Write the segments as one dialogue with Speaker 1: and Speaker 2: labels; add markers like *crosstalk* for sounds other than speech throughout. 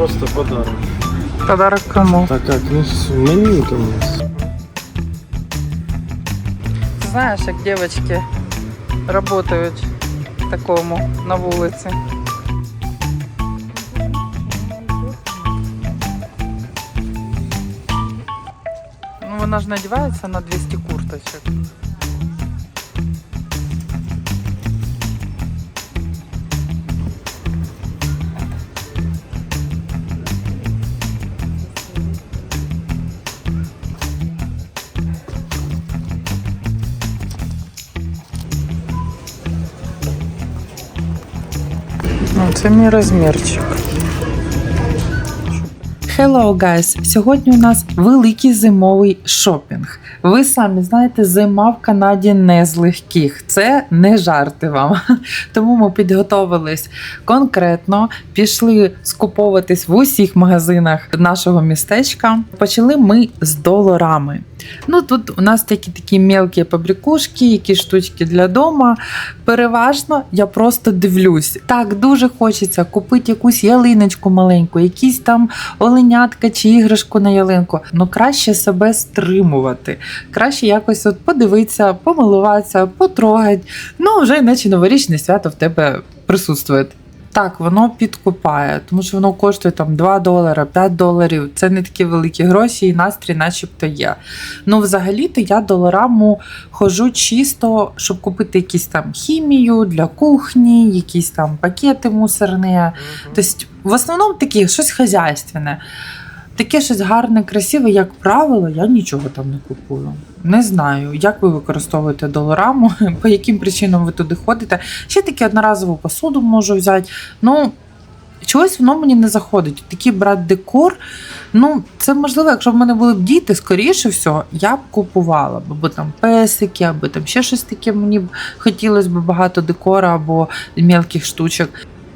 Speaker 1: просто подарок.
Speaker 2: Подарок кому?
Speaker 1: Так как, ну, с- маленько у нас.
Speaker 2: Знаєш, як дівчатки працюють такому на вулиці. Ну, вона ж надівається на 200 курточок. Це мій розмірчик. Hello, guys! Сьогодні у нас великий зимовий шопінг. Ви самі знаєте, зима в Канаді не з легких. Це не жарти вам. *laughs* Тому ми підготовились конкретно, пішли скуповуватись в усіх магазинах нашого містечка. Почали ми з доларами. Ну тут у нас такі такі мелкі побрякушки, які штучки для дома. Переважно я просто дивлюсь. Так дуже хочеться купити якусь ялиночку маленьку, якісь там оленятка чи іграшку на ялинку. Ну краще себе стримувати. Краще якось от подивитися, помилуватися, потрогати. Ну вже наче новорічне свято в тебе присутствує. Так, воно підкупає, тому що воно коштує там 2 долари, 5 доларів. Це не такі великі гроші, і настрій, начебто, є. Ну, взагалі-то я долараму ходжу чисто, щоб купити якісь там хімію для кухні, якісь там пакети мусорні. Тобто, в основному такі щось хазяйственне. Таке щось гарне, красиве, як правило, я нічого там не купую. Не знаю, як ви використовуєте долараму, *laughs* по яким причинам ви туди ходите. Ще таке одноразову посуду можу взяти. Ну, чогось воно мені не заходить. Такий брат декор. Ну, це можливо, якщо б в мене були б діти, скоріше всього, я б купувала б або там песики, або там ще щось таке. Мені б хотілося б багато декора або мелких штучок.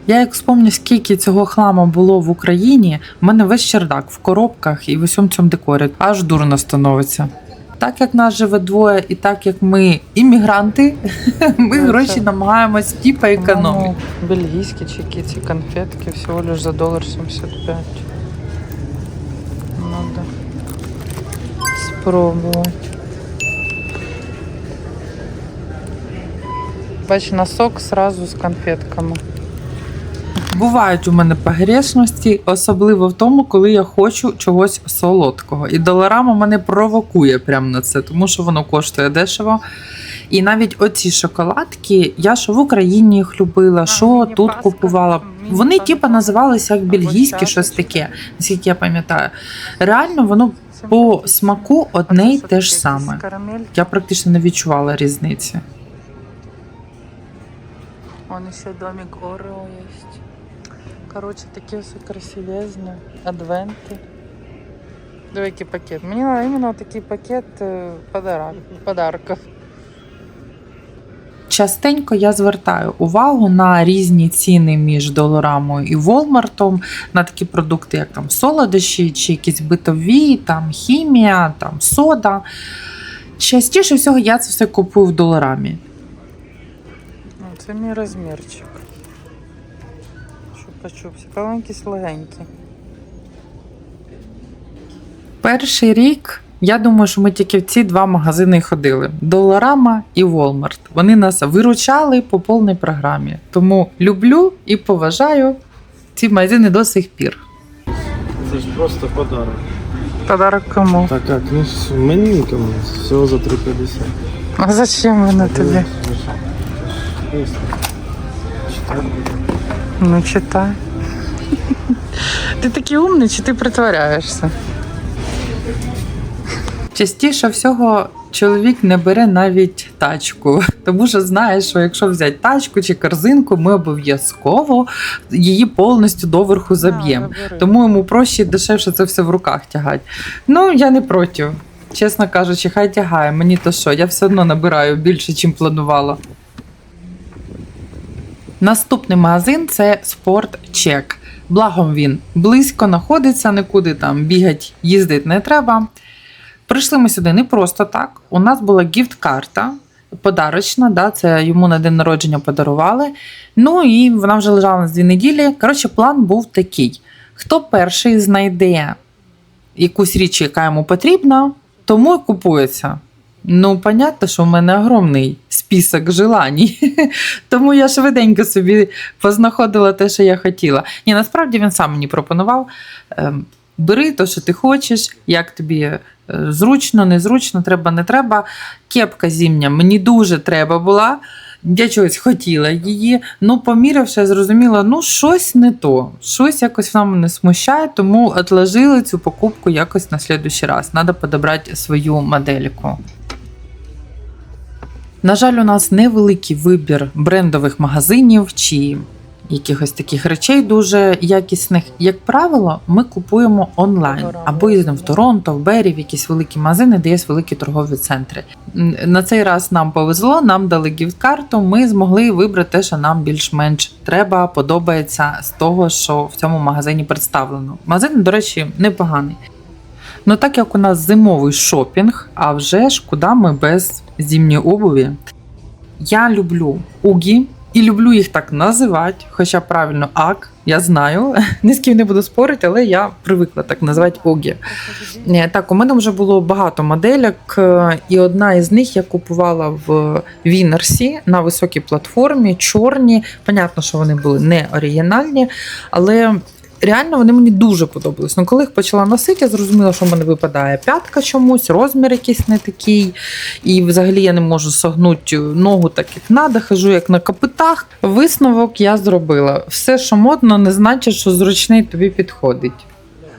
Speaker 2: Я як вспомню, скільки цього хламу було в Україні, в мене весь чердак в коробках і в усьому цьому декорі. Аж дурно становиться. Так як нас живе двоє, і так як ми іммігранти, *laughs* ми
Speaker 3: Ну,
Speaker 2: гроші намагаємось типа економити.
Speaker 3: Ну, бельгийские чеки, эти конфетки всего лишь за доллар 75. Надо спробовать. Бач, носок сразу з конфетками.
Speaker 2: Бувають у мене погрешності, особливо в тому, коли я хочу чогось солодкого. І доларама мене провокує прямо на це, тому що воно коштує дешево. І навіть оці шоколадки, я що в Україні їх любила, що тут купувала. Вони типу називалися як бельгійські, щось таке, наскільки я пам'ятаю. Реально, воно по смаку одне й те ж саме. Я практично не відчувала різниці.
Speaker 3: Вон еще домик Орео есть. Короче, такі все красивезні. Адвенти. Диви, який пакет. Мені надо іменно такий пакет е, подарок, подарків.
Speaker 2: Частенько я звертаю увагу на різні ціни між доларамою і Волмартом на такі продукти, як там солодощі, чи якісь битові, там хімія, там сода. Частіше всього я це все купую в доларамі.
Speaker 3: Ну, Це мій розмірчик качок. Цікавенькі, слегенькі.
Speaker 2: Перший рік. Я думаю, що ми тільки в ці два магазини ходили: Доларама і Волмарт. Вони нас виручали по повній програмі. Тому люблю і поважаю ці магазини до сих пір.
Speaker 1: Це ж просто подарок.
Speaker 3: Подарок кому?
Speaker 1: Так так. ну мені кому всього за 350.
Speaker 3: А зачем воно тобі?
Speaker 1: 4.
Speaker 3: Ну, читай. Ти такий умний, чи ти притворяєшся?
Speaker 2: Частіше всього чоловік не бере навіть тачку, тому що знає, що якщо взяти тачку чи корзинку, ми обов'язково її повністю доверху заб'ємо. Тому йому проще і дешевше це все в руках тягати. Ну, я не проти. Чесно кажучи, хай тягає. Мені то що, я все одно набираю більше, чим планувала. Наступний магазин це Sport Check. Благом він близько знаходиться, нікуди там бігати, їздити не треба. Прийшли ми сюди не просто так. У нас була гіфт-карта подарочна, да, це йому на день народження подарували. Ну і вона вже лежала на дві неділі. Коротше, план був такий: Хто перший знайде якусь річ, яка йому потрібна, тому і купується. Ну, понятно, що в мене огромний список желань. *laughs* Тому я швиденько собі познаходила те, що я хотіла. Ні, насправді він сам мені пропонував. ем, Бери те, що ти хочеш, як тобі е, зручно, незручно, треба, не треба. Кепка зімня мені дуже треба була. Я чогось хотіла її. Ну, поміривши, я зрозуміла, ну щось не то, щось якось вона мене смущає, тому відложила цю покупку якось на слідуючий раз. Треба підібрати свою модельку. На жаль, у нас невеликий вибір брендових магазинів чи якихось таких речей дуже якісних. Як правило, ми купуємо онлайн або їздимо в Торонто, в Бері, в якісь великі магазини, де є великі торгові центри. На цей раз нам повезло, нам дали гіфт-карту. Ми змогли вибрати те, що нам більш-менш треба, подобається з того, що в цьому магазині представлено. Магазин, до речі, непоганий. Ну так як у нас зимовий шопінг, а вже ж куди ми без зимньої обуві. Я люблю угі і люблю їх так називати, хоча правильно ак, я знаю. *laughs* Ні з ким не буду спорити, але я привикла так називати угі. Е, Так, у мене вже було багато моделек, е, і одна із них я купувала в Вінерсі на високій платформі, чорні. Понятно, що вони були не оригінальні, але реально вони мені дуже подобались. Ну, коли їх почала носити, я зрозуміла, що в мене випадає п'ятка чомусь, розмір якийсь не такий. І взагалі я не можу согнути ногу так, як треба, хожу як на копитах. Висновок я зробила. Все, що модно, не значить, що зручний тобі підходить.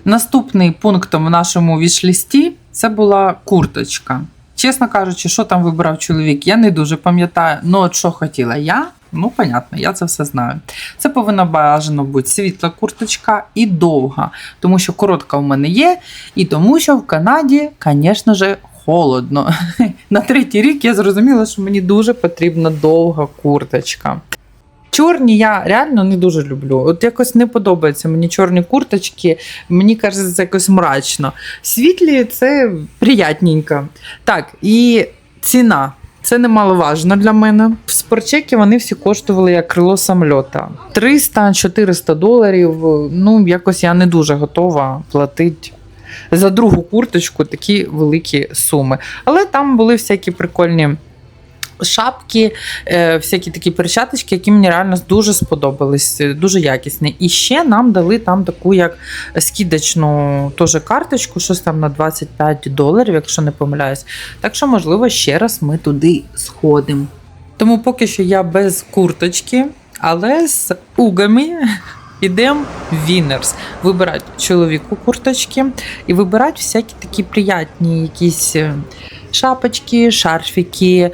Speaker 2: Наступний пунктом в нашому вішлісті це була курточка. Чесно кажучи, що там вибрав чоловік, я не дуже пам'ятаю. Ну, от що хотіла я, ну, понятно, я це все знаю. Це повинна бажано бути світла курточка і довга, тому що коротка в мене є, і тому що в Канаді, звісно ж, холодно. *laughs* На третій рік я зрозуміла, що мені дуже потрібна довга курточка. Чорні я реально не дуже люблю. От якось не подобаються мені чорні курточки, мені кажеться, це якось мрачно. Світлі це приятненько. Так, і ціна. Це немаловажно для мене. В спорчекі вони всі коштували як крило самольота. 300-400 доларів. Ну, якось я не дуже готова платити за другу курточку такі великі суми. Але там були всякі прикольні шапки, е, всякі такі перчаточки, які мені реально дуже сподобались, е, дуже якісні. І ще нам дали там таку як скидочну теж карточку, щось там на 25 доларів, якщо не помиляюсь. Так що, можливо, ще раз ми туди сходимо. Тому поки що я без курточки, але з угами. Ідемо в Вінерс, вибирати чоловіку курточки і вибирати всякі такі приятні якісь е, шапочки, шарфіки.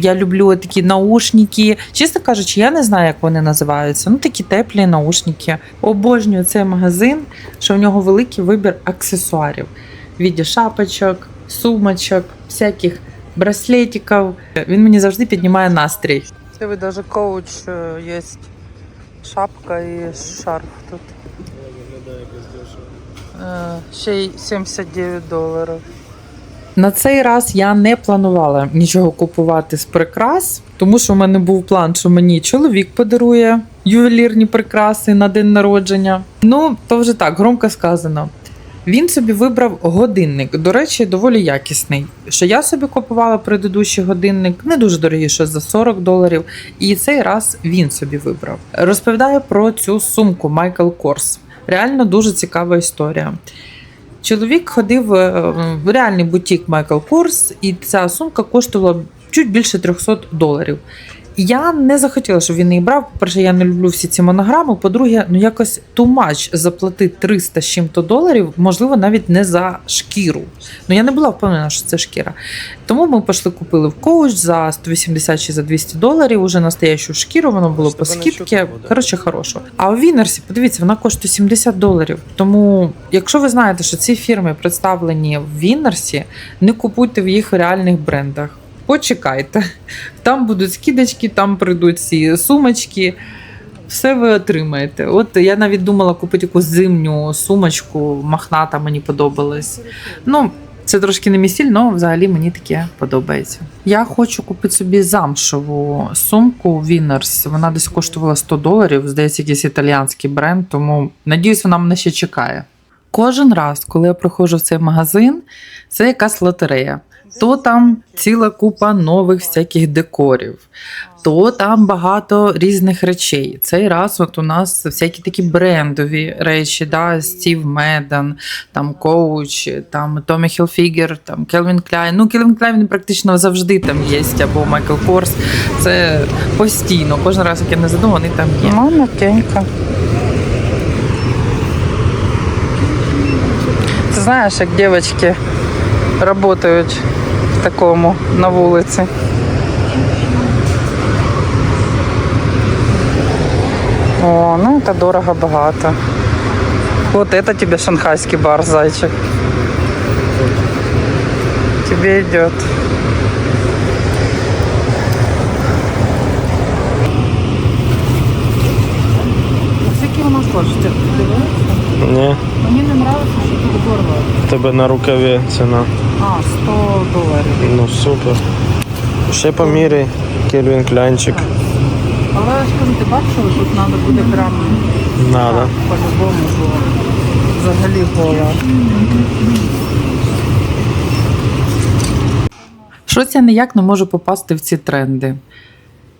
Speaker 2: Я люблю такі наушники. Чесно кажучи, я не знаю, як вони називаються. Ну, такі теплі наушники. Обожнюю цей магазин, що в нього великий вибір аксесуарів в віді шапочок, сумочок, всяких браслетиків. Він мені завжди піднімає настрій.
Speaker 3: Це ви даже коуч е, є шапка і шарф тут. Е, Ще й 79 доларів.
Speaker 2: На цей раз я не планувала нічого купувати з прикрас, тому що в мене був план, що мені чоловік подарує ювелірні прикраси на день народження. Ну, то вже так, громко сказано. Він собі вибрав годинник, до речі, доволі якісний. Що я собі купувала предыдущий годинник, не дуже дорогий, що за 40 доларів. І цей раз він собі вибрав. Розповідаю про цю сумку Michael Kors. Реально дуже цікава історія. Чоловік ходив е, в реальний бутік Michael Kors, і ця сумка коштувала чуть більше 300 доларів. Я не захотіла, щоб він її брав. По-перше, я не люблю всі ці монограми. По-друге, ну якось much заплатити 300 з чим-то доларів, можливо, навіть не за шкіру. Ну я не була впевнена, що це шкіра. Тому ми пішли купили в коуч за 180 чи за 200 доларів. Уже настоящу шкіру, воно було по скидці. Коротше, хорошо. А у Вінерсі, подивіться, вона коштує 70 доларів. Тому, якщо ви знаєте, що ці фірми представлені в Вінерсі, не купуйте в їх реальних брендах. Почекайте. Там будуть скидочки, там прийдуть ці сумочки. Все ви отримаєте. От я навіть думала купити якусь зимню сумочку, махната мені подобалась. Ну, Це трошки не мій але взагалі мені таке подобається. Я хочу купити собі замшеву сумку Winners. Вона десь коштувала 100 доларів, здається, якийсь італіянський бренд, тому надіюсь, вона мене ще чекає. Кожен раз, коли я приходжу в цей магазин, це якась лотерея. То там ціла купа нових всяких декорів, то там багато різних речей. Цей раз от у нас всякі такі брендові речі, да, Стів Медан, там Коуч, там Томі Хілфігер, там Келвін Кляйн. Ну, Келвін Кляйн практично завжди там є, або Майкл Корс. Це постійно. Кожен раз, як я не задумав, вони там є.
Speaker 3: Ну, м'якенько. Ти знаєш, як дівчатки працюють такому на вулиці. О, ну это дорого багато. Вот это тебе шанхайский бар, зайчик. Тебе идет. Скільки у нас коштує?
Speaker 1: Ні,
Speaker 3: Мені не подобається, що тут горло.
Speaker 1: в тебе на рукаві ціна.
Speaker 3: А, 100 доларів.
Speaker 1: Ну супер. Ще поміряй, Кельвін Клянчик.
Speaker 3: Але ж ти бачила, тут треба буде прям
Speaker 1: Надо.
Speaker 3: по-любому було. Взагалі гола.
Speaker 2: Щось я ніяк не можу попасти в ці тренди.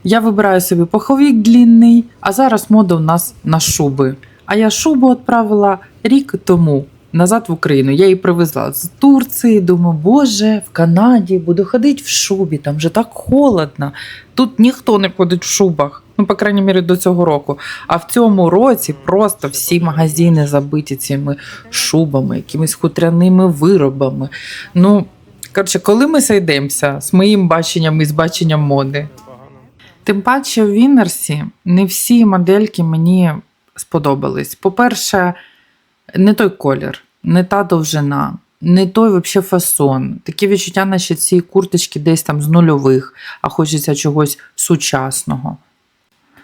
Speaker 2: Я вибираю собі пуховик длінний, а зараз мода у нас на шуби. А я шубу відправила рік тому назад в Україну. Я її привезла з Турції. Думаю, боже, в Канаді буду ходити в шубі, там же так холодно. Тут ніхто не ходить в шубах. Ну, по крайній мірі, до цього року. А в цьому році просто всі магазини забиті цими шубами, якимись хутряними виробами. Ну, коротше, коли ми зайдемося з моїм баченням і з баченням моди. Тим паче в Вінерсі не всі модельки мені сподобались. По-перше, не той колір, не та довжина, не той вообще фасон. Таке відчуття, наче ці курточки десь там з нульових, а хочеться чогось сучасного.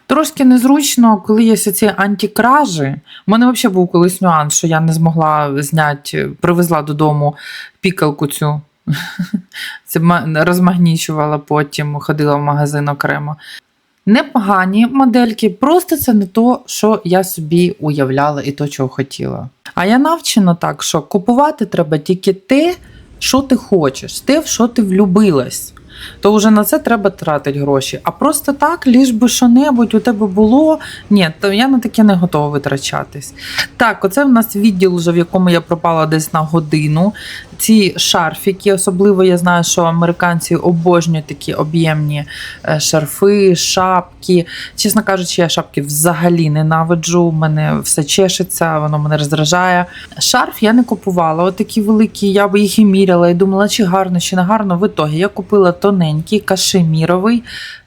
Speaker 2: Трошки незручно, коли є ці антикражі. У мене взагалі був колись нюанс, що я не змогла зняти, привезла додому пікалку цю. *laughs* Це розмагнічувала потім, ходила в магазин окремо. Непогані модельки, просто це не то, що я собі уявляла і то, чого хотіла. А я навчена так, що купувати треба тільки те, що ти хочеш, те, в що ти влюбилась. То вже на це треба тратити гроші. А просто так, ліж би що-небудь у тебе було. Ні, то я на таке не готова витрачатись. Так, оце в нас відділ, вже, в якому я пропала десь на годину. Ці шарфіки, особливо я знаю, що американці обожнюють такі об'ємні е, шарфи, шапки. Чесно кажучи, я шапки взагалі ненавиджу. У мене все чешеться, воно мене роздражає. Шарф я не купувала. Отакі великі, я би їх і міряла і думала, чи гарно, чи не гарно. В ітогі я купила тоненький кашеміровий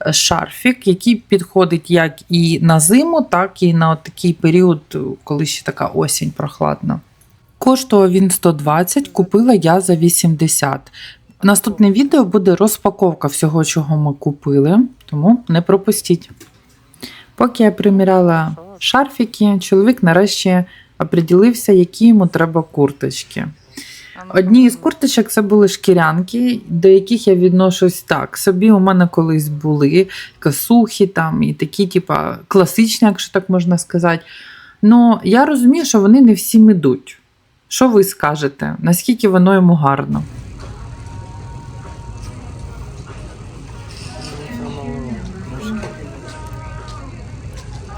Speaker 2: е, шарфік, який підходить як і на зиму, так і на такий період, коли ще така осінь прохладна. Коштував він 120, купила я за 80. Наступне відео буде розпаковка всього, чого ми купили, тому не пропустіть. Поки я приміряла шарфіки, чоловік нарешті оприділився, які йому треба курточки. Одні із курточок це були шкірянки, до яких я відношусь так. Собі у мене колись були косухи там і такі, типа, класичні, якщо так можна сказати. Ну, я розумію, що вони не всім ідуть. Що ви скажете? Наскільки воно йому гарно?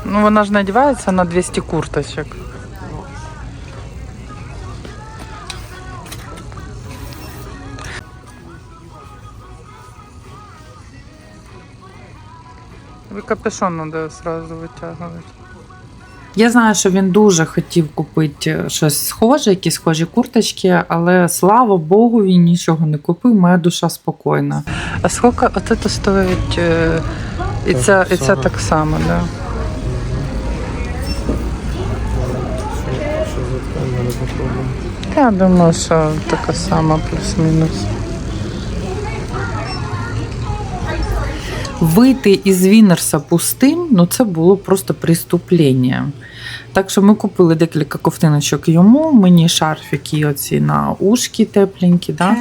Speaker 3: Ну, вона ж надівається на 200 курточок. Ви капюшон треба одразу витягувати.
Speaker 2: Я знаю, що він дуже хотів купити щось схоже, якісь схожі курточки, але слава Богу, він нічого не купив. Моя душа спокійна.
Speaker 3: А скільки от це стоїть? е, І ця, і ця так само, да?
Speaker 1: Надо попробуємо.
Speaker 3: Я думаю, що така сама плюс-мінус.
Speaker 2: Вийти із Вінерса пустим, ну це було просто преступлення. Так що ми купили декілька ковтиночок йому, мені шарфіки оці на ушки тепленькі. Да?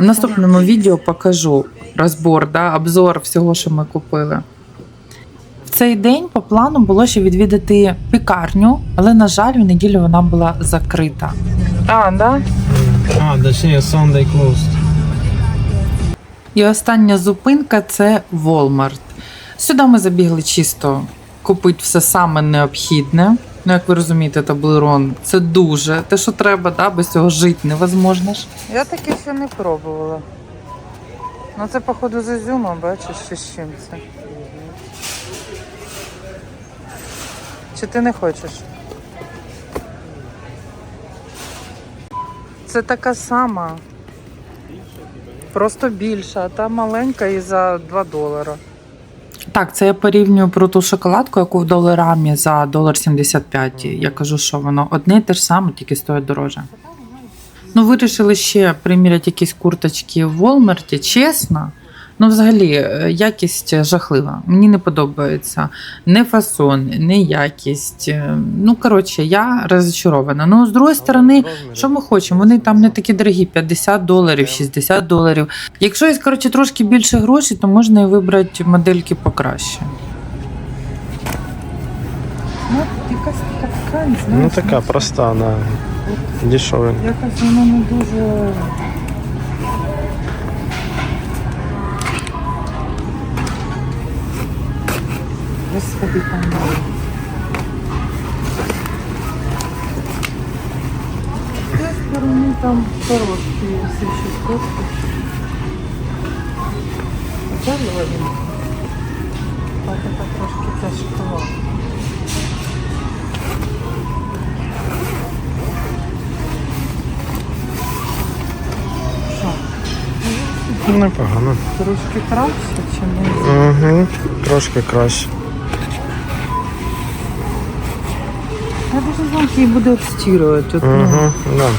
Speaker 2: В наступному відео покажу розбор, да, обзор всього, що ми купили. В цей день по плану було ще відвідати пікарню, але, на жаль, в неділю вона була закрита.
Speaker 3: А, да?
Speaker 1: А, точніше, Sunday closed.
Speaker 2: І остання зупинка це Walmart. Сюди ми забігли чисто купити все саме необхідне. Ну, як ви розумієте, таблерон це дуже те, що треба, да? без цього жити невозможно ж.
Speaker 3: Я таке ще не пробувала. Ну це, походу, з ізюмом, бачиш, чи з чим це. Чи ти не хочеш? Це така сама. Просто більша, а та маленька і за 2 долара.
Speaker 2: Так, це я порівнюю про ту шоколадку, яку в доларамі за долар 75. Я кажу, що воно одне і те ж саме, тільки стоїть дороже. Ну, вирішили ще приміряти якісь курточки в Волмерті, чесно. Ну, взагалі, е, якість жахлива. Мені не подобається не фасон, не якість. Е, Ну, коротше, я розчарована. Ну, з другої сторони, що ми хочемо? Вони там не такі дорогі, 50 доларів, 60 доларів. Якщо є, коротше, трошки більше грошей, то можна і вибрати модельки покраще.
Speaker 3: Ну, така,
Speaker 1: Ну проста, да. Дешевая.
Speaker 3: Якось воно не дуже. Господи, там. З цієї сторони там коробки всі щось Оце ловимо. А така трошки тяжкова. Що?
Speaker 1: Непогано.
Speaker 3: Трошки краще, чи не?
Speaker 1: Угу. Трошки краще.
Speaker 3: Я дуже знаю, її буде обстирувати. Ну,
Speaker 1: Угу. Да.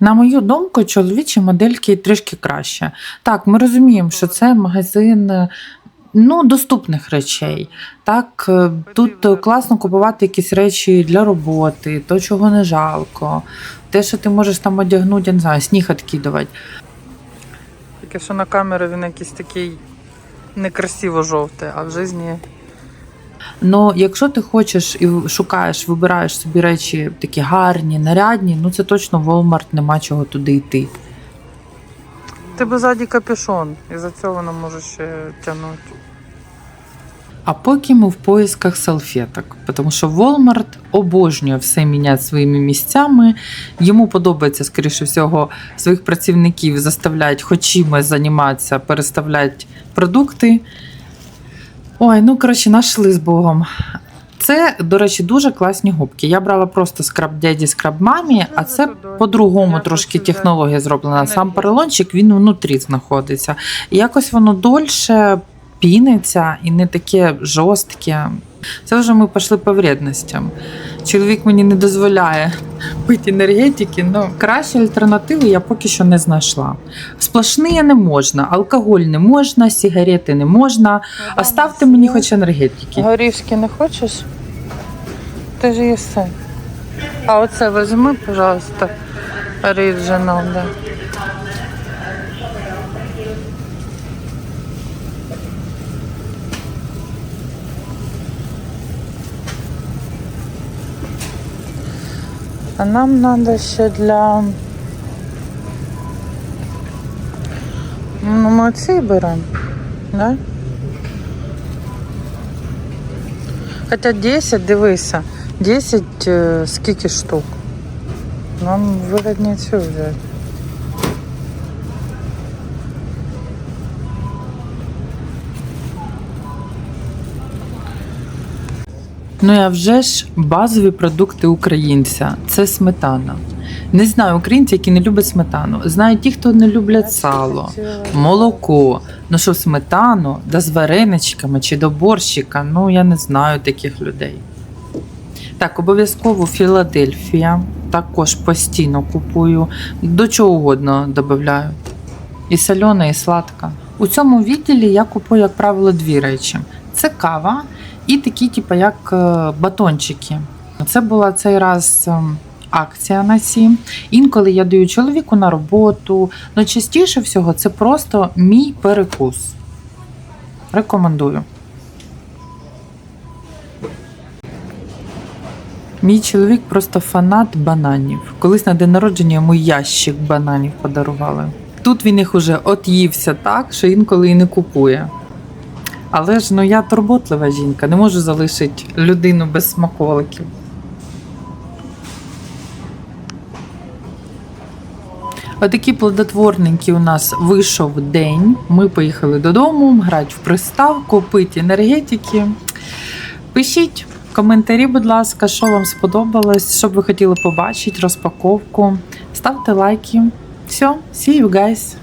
Speaker 2: На мою думку, чоловічі модельки трішки краще. Так, ми розуміємо, що це магазин. е, Ну, доступних речей. Так, е, тут класно купувати якісь речі для роботи, то, чого не жалко, те, що ти можеш там одягнути, я не знаю, сніг відкидувати.
Speaker 3: Тільки що на камері він якийсь такий некрасиво жовтий, а в житті
Speaker 2: Ну, якщо ти хочеш і шукаєш, вибираєш собі речі такі гарні, нарядні, ну це точно Walmart, нема чого туди йти.
Speaker 3: тебе ззаді капюшон, і за цього воно може ще тягнути.
Speaker 2: А поки ми в поисках салфеток, тому що Walmart обожнює все міняти своїми місцями. Йому подобається, скоріше всього, своїх працівників заставляють хоч чимось займатися, переставляти продукти. Ой, ну коротше, нашли з Богом. Це, до речі, дуже класні губки. Я брала просто скраб дяді, скраб мамі, а це по-другому трошки технологія зроблена. Сам поролончик він внутрі знаходиться. І якось воно дольше піниться і не таке жорстке. Це вже ми пішли по вредностям. Чоловік мені не дозволяє пити енергетики, ну краще альтернативи я поки що не знайшла. Сплошні не можна, алкоголь не можна, сигарети не можна. А ставте мені хоч енергетики.
Speaker 3: Горішки не хочеш? Ти ж їси. А оце візьми, пожалуйста, оригінал, да. А нам надо ще для. Ну, ми ці беремо, да? Хоча 10, дивися, 10 е, скільки штук. Нам вигідніше цю взяти.
Speaker 2: Ну і а вже ж базові продукти українця це сметана. Не знаю українці, які не люблять сметану. Знаю ті, хто не люблять сало, молоко. Ну що сметану, да з вареничками чи до борщика. Ну я не знаю таких людей. Так, обов'язково Філадельфія. Також постійно купую. До чого угодно додаю. І солена, і сладка. У цьому відділі я купую, як правило, дві речі: це кава і такі, типу, як е, батончики. Це була цей раз ем, акція на ці. Інколи я даю чоловіку на роботу. але частіше всього це просто мій перекус. Рекомендую. Мій чоловік просто фанат бананів. Колись на день народження йому ящик бананів подарували. Тут він їх уже от'ївся так, що інколи і не купує. Але ж ну я турботлива жінка, не можу залишити людину без смаколиків. Отакий плодотворненький у нас вийшов день. Ми поїхали додому, грати в приставку, пити енергетики. Пишіть коментарі, будь ласка, що вам сподобалось, що б ви хотіли побачити, розпаковку. Ставте лайки. Все, see you guys!